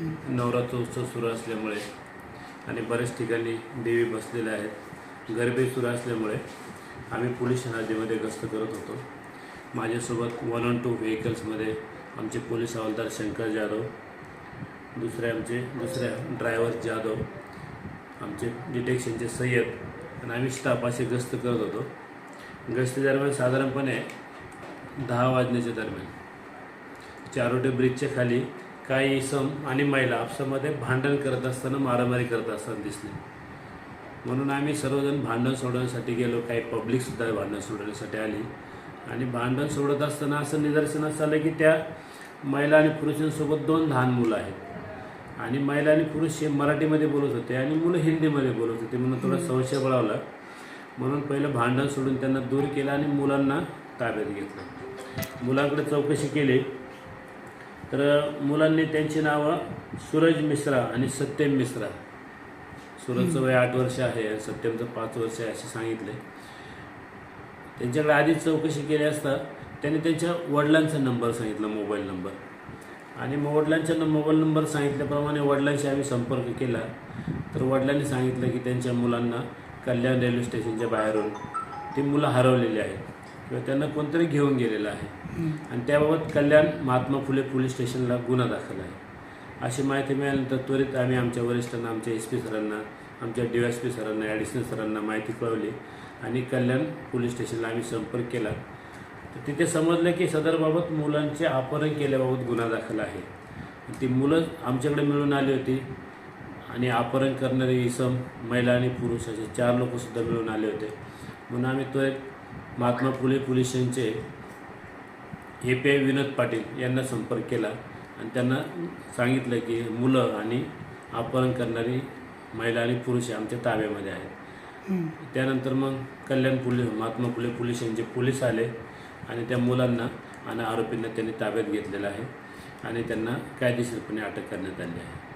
नवरात्र उत्सव सुरू असल्यामुळे आणि बऱ्याच ठिकाणी देवी बसलेल्या आहेत. गरबे सुरू असल्यामुळे आम्ही पोलीस हद्दीमध्ये गस्त करत होतो. माझ्यासोबत वन ऑन टू व्हेकल्समध्ये आमचे पोलीस हवालदार शंकर जाधव दुसरे आमचे दुसऱ्या ड्रायव्हर जाधव आमचे डिटेक्शनचे सय्यद आणि आम्ही स्टाफ असे गस्त करत होतो. गस्ती दरम्यान साधारणपणे दहा वाजण्याच्या दरम्यान. चारोटे ब्रिजच्या खाली काही इसम आणि महिला आपसामध्ये भांडण करत असताना मारामारी करत असताना दिसले. म्हणून आम्ही सर्वजण भांडण सोडवण्यासाठी गेलो. काही पब्लिकसुद्धा भांडण सोडवण्यासाठी आली. आणि भांडण सोडत असताना असं निदर्शनास आलं की त्या महिला आणि पुरुषांसोबत दोन लहान मुलं आहेत. आणि महिला आणि पुरुष हे मराठीमध्ये बोलत होते आणि मुलं हिंदीमध्ये बोलत होते. म्हणून थोडा संशय बळावला. म्हणून पहिलं भांडण सोडून त्यांना दूर केलं आणि मुलांना ताब्यात घेतलं. मुलांकडे चौकशी केली. तर मुलांनी त्यांची नावं सूरज मिश्रा आणि सत्यम मिश्रा. सूरजचं वय आठ वर्ष आहे आणि सत्यमचं पाच वर्ष आहे असे सांगितले. त्यांच्याकडे आधीच चौकशी केली असता त्यांनी त्यांच्या वडिलांचा नंबर सांगितला मोबाईल नंबर. आणि मग वडिलांचा मोबाईल नंबर सांगितल्याप्रमाणे वडिलांशी आम्ही संपर्क केला. तर वडिलांनी सांगितलं की त्यांच्या मुलांना कल्याण रेल्वे स्टेशनच्या बाहेरून ती मुलं हरवलेली आहेत. किंवा त्यांना कोणतरी घेऊन गेलेलं आहे. आणि त्याबाबत कल्याण महात्मा फुले पोलीस स्टेशनला गुन्हा दाखल आहे. अशी माहिती मिळाल्यानंतर त्वरित आम्ही आमच्या वरिष्ठांना आमच्या एस पी सरांना आमच्या डी एस पी सरांना ॲडिशनल सरांना माहिती कळवली आणि कल्याण पोलीस स्टेशनला आम्ही संपर्क केला. तर तिथे समजलं की सदरबाबत मुलांचे अपहरण केल्याबाबत गुन्हा दाखल आहे. ती मुलं आमच्याकडे मिळून आली होती आणि अपहरण करणारे इसम महिला आणि पुरुष असे चार लोकसुद्धा मिळून आले होते. म्हणून आम्ही त्वरित महात्मा फुले पोलीस स्टेशनचे A P I Vinod Patil यांना संपर्क केला आणि त्यांना सांगितलं की मुलं आणि अपहरण करणारी महिला आणि पुरुष आमच्या ताब्यामध्ये आहेत. त्यानंतर मग कल्याण पोलीस महात्मा फुले पोलीस यांचे पोलीस आले आणि त्या मुलांना आणि आरोपींना त्यांनी ताब्यात घेतलेलं आहे आणि त्यांना कायदेशीरपणे अटक करण्यात आली आहे.